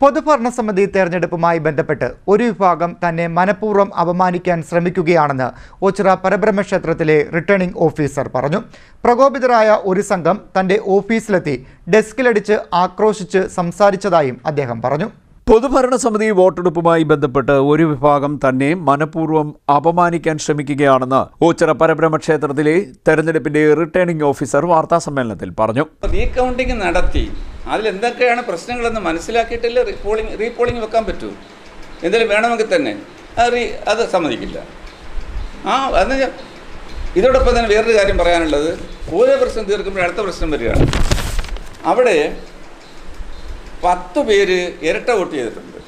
പൊതുഭരണസമിതി തെരഞ്ഞെടുപ്പുമായി ബന്ധപ്പെട്ട് ഒരു വിഭാഗം തന്നെ മനഃപൂർവം അപമാനിക്കാൻ ശ്രമിക്കുകയാണെന്ന് ഓച്ചിറ പരബ്രഹ്മ ക്ഷേത്രത്തിലെ റിട്ടേണിംഗ് ഓഫീസർ പറഞ്ഞു. പ്രകോപിതരായ ഒരു സംഘം തന്റെ ഓഫീസിലെത്തി ഡെസ്കിലടിച്ച് ആക്രോശിച്ച് സംസാരിച്ചതായും അദ്ദേഹം പറഞ്ഞു. പൊതുഭരണ സമിതി വോട്ടെടുപ്പുമായി ബന്ധപ്പെട്ട് ഒരു വിഭാഗം തന്നെ മനഃപൂർവം അപമാനിക്കാൻ ശ്രമിക്കുകയാണെന്ന് ഓച്ചിറ പരബ്രഹ്മ ക്ഷേത്രത്തിലെ തെരഞ്ഞെടുപ്പിന്റെ റിട്ടേണിംഗ് ഓഫീസർ വാർത്താ സമ്മേളനത്തിൽ പറഞ്ഞു റീകൗണ്ടിംഗ് നടത്തി അതിൽ എന്തൊക്കെയാണ് പ്രശ്നങ്ങളെന്ന് മനസ്സിലാക്കിയിട്ടല്ലേ റീപോളിംഗ് റീപോളിംഗ് വെക്കാൻ പറ്റൂ? എന്തെങ്കിലും വേണമെങ്കിൽ തന്നെ. അത് റീ അത് സമ്മതിക്കില്ല. ആ അത് ഇതോടൊപ്പം തന്നെ വേറൊരു കാര്യം പറയാനുള്ളത്. ഓരോ പ്രശ്നം തീർക്കുമ്പോൾ അടുത്ത പ്രശ്നം വരികയാണ്. അവിടെ പത്ത് പേര് ഇരട്ട വോട്ട് ചെയ്തിട്ടുണ്ട്.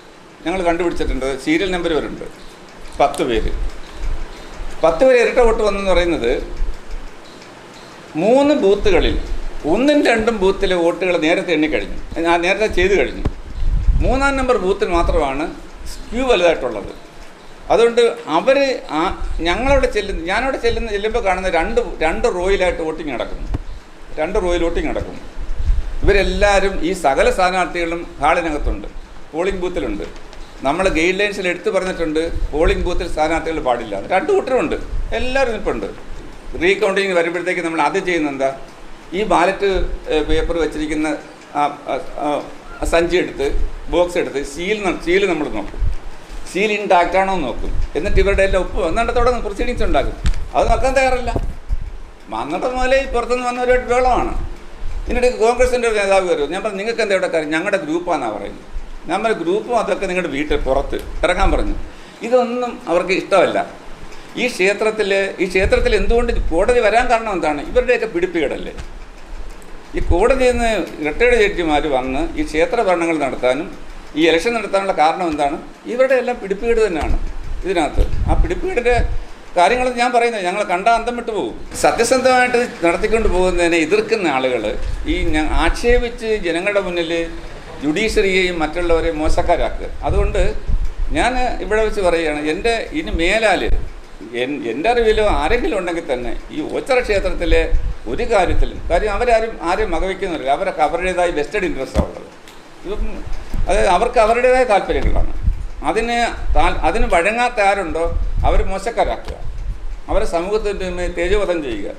ഞങ്ങൾ കണ്ടുപിടിച്ചിട്ടുണ്ട്. സീരിയൽ നമ്പർ വരുന്നുണ്ട് പത്ത് പേര്. പത്ത് പേര് ഇരട്ട വോട്ട് വന്നെന്ന് പറയുന്നത് മൂന്ന് ബൂത്തുകളിൽ ഒന്നും രണ്ടും ബൂത്തിലെ വോട്ടുകൾ നേരത്തെ എണ്ണിക്കഴിഞ്ഞു ഞാൻ നേരത്തെ ചെയ്തു കഴിഞ്ഞു. മൂന്നാം നമ്പർ ബൂത്തിൽ മാത്രമാണ് സ്ക്യൂ വലുതായിട്ടുള്ളത്. അതുകൊണ്ട് അവർ ഞങ്ങളവിടെ ചെല്ലുന്ന ഞാനവിടെ ചെല്ലുന്ന ചെല്ലുമ്പോൾ കാണുന്ന രണ്ട് രണ്ട് റോയിലായിട്ട് വോട്ടിംഗ് നടക്കുന്നു. രണ്ട് റോയിൽ വോട്ടിംഗ് നടക്കുന്നു. ഇവരെല്ലാവരും ഈ സകല സ്ഥാനാർത്ഥികളും ഹാളിനകത്തുണ്ട്. പോളിംഗ് ബൂത്തിലുണ്ട്. നമ്മൾ ഗൈഡ് ലൈൻസിൽ എടുത്തു പറഞ്ഞിട്ടുണ്ട് പോളിംഗ് ബൂത്തിൽ സ്ഥാനാർത്ഥികൾ പാടില്ല. രണ്ട് കൂട്ടരുണ്ട് എല്ലാവരും നിൽപ്പുണ്ട് റീകൗണ്ടിങ് വരുമ്പോഴത്തേക്ക് നമ്മൾ ആദ്യം ചെയ്യുന്നത് എന്താ? ഈ ബാലറ്റ് പേപ്പർ വെച്ചിരിക്കുന്ന ആ, സഞ്ചി എടുത്ത് ബോക്സ് എടുത്ത് സീൽ സീൽ നമ്മൾ നോക്കും. സീൽ ഇൻടാക്റ്റ് ആണോ എന്ന് നോക്കും. എന്നിട്ട് ഇവരുടെ എല്ലാം ഒപ്പ് വന്നിടത്തോടെ പ്രൊസീഡിങ്സ് ഉണ്ടാക്കും അത് നോക്കാൻ തയ്യാറല്ല. അന്നത്തെ മുതലേ പുറത്തുനിന്ന് വന്നവരുമായിട്ട് ബഹളമാണ് എന്നിട്ട് കോൺഗ്രസിന്റെ ഒരു നേതാവ് കയറും ഞാൻ പറഞ്ഞു നിങ്ങൾക്ക് എന്താ ഇവിടെ കാര്യം? ഞങ്ങളുടെ ഗ്രൂപ്പാണെന്നാണ് പറയുന്നത്. നമ്മുടെ ഗ്രൂപ്പും അതൊക്കെ നിങ്ങളുടെ വീട്ടിൽ പുറത്ത് ഇറങ്ങാൻ പറഞ്ഞു. ഇതൊന്നും അവർക്ക് ഇഷ്ടമല്ല. ഈ ക്ഷേത്രത്തിൽ ഈ ക്ഷേത്രത്തിൽ എന്തുകൊണ്ട് കോടതി വരാൻ കാരണം എന്താണ്? ഇവരുടെയൊക്കെ പിടിപ്പുകേടല്ലേ? ഈ കോടതിയിൽ നിന്ന് റിട്ടയർഡ് ജഡ്ജിമാർ വന്ന് ഈ ക്ഷേത്ര ഭരണങ്ങൾ നടത്താനും ഈ ഇലക്ഷൻ നടത്താനുള്ള കാരണം എന്താണ്? ഇവരുടെ എല്ലാം പിടിപ്പീട് തന്നെയാണ് ഇതിനകത്ത്. ആ പിടിപ്പീടിന്റെ കാര്യങ്ങൾ ഞാൻ പറയുന്നത് ഞങ്ങൾ കണ്ട അന്തം വിട്ടു പോകും. സത്യസന്ധമായിട്ട് നടത്തിക്കൊണ്ട് പോകുന്നതിനെ എതിർക്കുന്ന ആളുകൾ ഈ ആക്ഷേപിച്ച് ജനങ്ങളുടെ മുന്നിൽ ജുഡീഷ്യറിയെയും മറ്റുള്ളവരെയും മോശക്കാരാക്കുക. അതുകൊണ്ട് ഞാൻ ഇവിടെ വെച്ച് പറയുകയാണ് എന്റെ ഇനി മേലാൽ എൻ എന്റെ അറിവിലോ ആരെങ്കിലും ഉണ്ടെങ്കിൽ തന്നെ ഈ ഓച്ചറ ക്ഷേത്രത്തിലെ ഒരു കാര്യത്തിലും കാര്യം അവരാരും ആരെയും മകവയ്ക്കുന്നില്ല അവരൊക്കെ അവരുടേതായ വെസ്റ്റഡ് ഇൻട്രസ്റ്റ് ഉള്ളത്. ഇപ്പം അതായത് അവർക്ക് അവരുടേതായ താല്പര്യങ്ങളാണ്. അതിന് അതിന് വഴങ്ങാത്ത ആരുണ്ടോ അവർ മോശക്കാരാക്കുക. അവരെ സമൂഹത്തിന്റെ തേജോവധം ചെയ്യുക.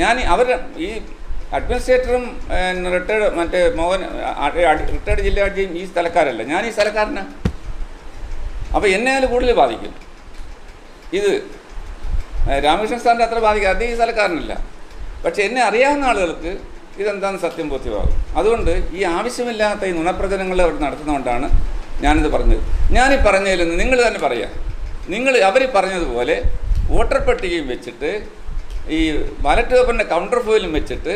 ഞാൻ അവർ ഈ അഡ്മിനിസ്ട്രേറ്ററും റിട്ടയർഡ് മറ്റേ മോഹൻ റിട്ടയർഡ് ജില്ലാ ഈ സ്ഥലക്കാരല്ല. ഞാൻ ഈ സ്ഥലക്കാരനാണ് അപ്പോൾ എന്നെ അതിൽ കൂടുതൽ ബാധിക്കും. ഇത് രാമകൃഷ്ണൻ സാറിന്റെ അത്ര ബാധിക്കുക അത് ഈ സ്ഥലക്കാരനല്ല. പക്ഷെ എന്നെ അറിയാവുന്ന ആളുകൾക്ക് ഇതെന്താണെന്ന് സത്യം ബോധ്യമാകും. അതുകൊണ്ട് ഈ ആവശ്യമില്ലാത്ത ഈ നുണപ്രചനങ്ങൾ അവർ നടത്തുന്നതുകൊണ്ടാണ് ഞാനിത് പറഞ്ഞത്. ഞാനീ പറഞ്ഞതിൽ നിങ്ങൾ തന്നെ പറയാം. നിങ്ങൾ അവർ പറഞ്ഞതുപോലെ വോട്ടർ പട്ടികയും വെച്ചിട്ട് ഈ ബാലറ്റ് പേപ്പറിന്റെ കൗണ്ടർ ഫോയിലും വെച്ചിട്ട്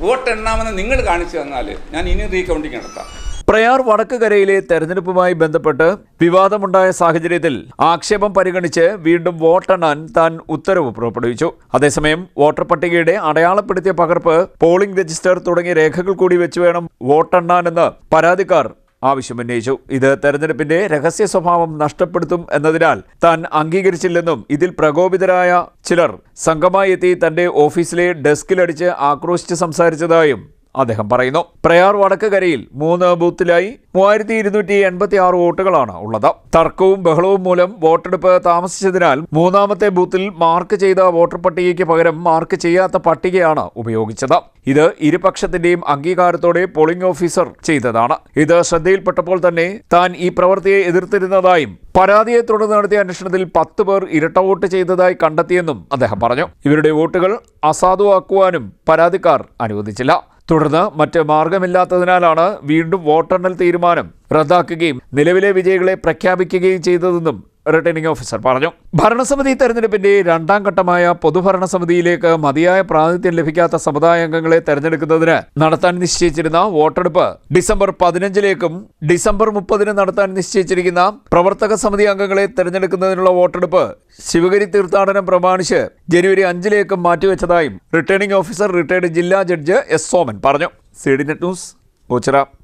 വോട്ട് എണ്ണാമെന്ന് നിങ്ങൾ കാണിച്ചു തന്നാൽ ഞാൻ ഇനി റീകൗണ്ടിങ് നടത്താം. പ്രയാർ വടക്കുകരയിലെ തെരഞ്ഞെടുപ്പുമായി ബന്ധപ്പെട്ട് വിവാദമുണ്ടായ സാഹചര്യത്തിൽ ആക്ഷേപം പരിഗണിച്ച് വീണ്ടും വോട്ടെണ്ണാൻ താൻ ഉത്തരവ് പുറപ്പെടുവിച്ചു. അതേസമയം വോട്ടർ പട്ടികയുടെ അടയാളപ്പെടുത്തിയ പകർപ്പ് പോളിംഗ് രജിസ്റ്റർ തുടങ്ങിയ രേഖകൾ കൂടി വെച്ച് വേണം വോട്ടെണ്ണാനെന്ന് പരാതിക്കാർ ആവശ്യമുന്നയിച്ചു. ഇത് തെരഞ്ഞെടുപ്പിന്റെ രഹസ്യ സ്വഭാവം നഷ്ടപ്പെടുത്തും എന്നതിനാൽ താൻ അംഗീകരിച്ചില്ലെന്നും ഇതിൽ പ്രകോപിതരായ ചിലർ സംഘമായി എത്തി തന്റെ ഓഫീസിലെ ഡെസ്കിലടിച്ച് ആക്രോശിച്ച് സംസാരിച്ചതായും അദ്ദേഹം പറയുന്നു. പ്രയാർ വടക്കുകരയിൽ മൂന്ന് ബൂത്തിലായി മൂവായിരത്തി ഇരുന്നൂറ്റി എൺപത്തി ആറ് വോട്ടുകളാണ് ഉള്ളത്. തർക്കവും ബഹളവും മൂലം വോട്ടെടുപ്പ് താമസിച്ചതിനാൽ മൂന്നാമത്തെ ബൂത്തിൽ മാർക്ക് ചെയ്ത വോട്ടർ പട്ടികയ്ക്ക് പകരം മാർക്ക് ചെയ്യാത്ത പട്ടികയാണ് ഉപയോഗിച്ചത്. ഇത് ഇരുപക്ഷത്തിന്റെയും അംഗീകാരത്തോടെ പോളിംഗ് ഓഫീസർ ചെയ്തതാണ്. ഇത് ശ്രദ്ധയിൽപ്പെട്ടപ്പോൾ തന്നെ താൻ ഈ പ്രവൃത്തിയെ എതിർത്തിരുന്നതായും പരാതിയെ തുടർന്ന് നടത്തിയ അന്വേഷണത്തിൽ പത്ത് പേർ ഇരട്ട വോട്ട് ചെയ്തതായി കണ്ടെത്തിയെന്നും അദ്ദേഹം പറഞ്ഞു. ഇവരുടെ വോട്ടുകൾ അസാധുവാക്കുവാനും പരാതിക്കാർ അനുവദിച്ചില്ല. തുടർന്ന് മറ്റ് മാർഗമില്ലാത്തതിനാലാണ് വീണ്ടും വോട്ടെണ്ണൽ തീരുമാനം റദ്ദാക്കുകയും നിലവിലെ വിജയികളെ പ്രഖ്യാപിക്കുകയും ചെയ്തതെന്നും റിട്ടേണിംഗ് ഓഫീസർ പറഞ്ഞു. ഭരണസമിതി തെരഞ്ഞെടുപ്പിന്റെ രണ്ടാം ഘട്ടമായ പൊതുഭരണ സമിതിയിലേക്ക് മതിയായ പ്രാതിനിധ്യം ലഭിക്കാത്ത സമുദായ അംഗങ്ങളെ തെരഞ്ഞെടുക്കുന്നതിന് നടത്താൻ നിശ്ചയിച്ചിരുന്ന വോട്ടെടുപ്പ് ഡിസംബർ പതിനഞ്ചിലേക്കും ഡിസംബർ മുപ്പതിന് നടത്താൻ നിശ്ചയിച്ചിരിക്കുന്ന പ്രവർത്തക സമിതി അംഗങ്ങളെ തെരഞ്ഞെടുക്കുന്നതിനുള്ള വോട്ടെടുപ്പ് ശിവഗിരി തീർത്ഥാടനം പ്രമാണിച്ച് ജനുവരി അഞ്ചിലേക്കും മാറ്റിവെച്ചതായും റിട്ടേണിംഗ് ഓഫീസർ റിട്ടയർഡ് ജില്ലാ ജഡ്ജ് എസ് സോമൻ പറഞ്ഞു. C D net news Ochira.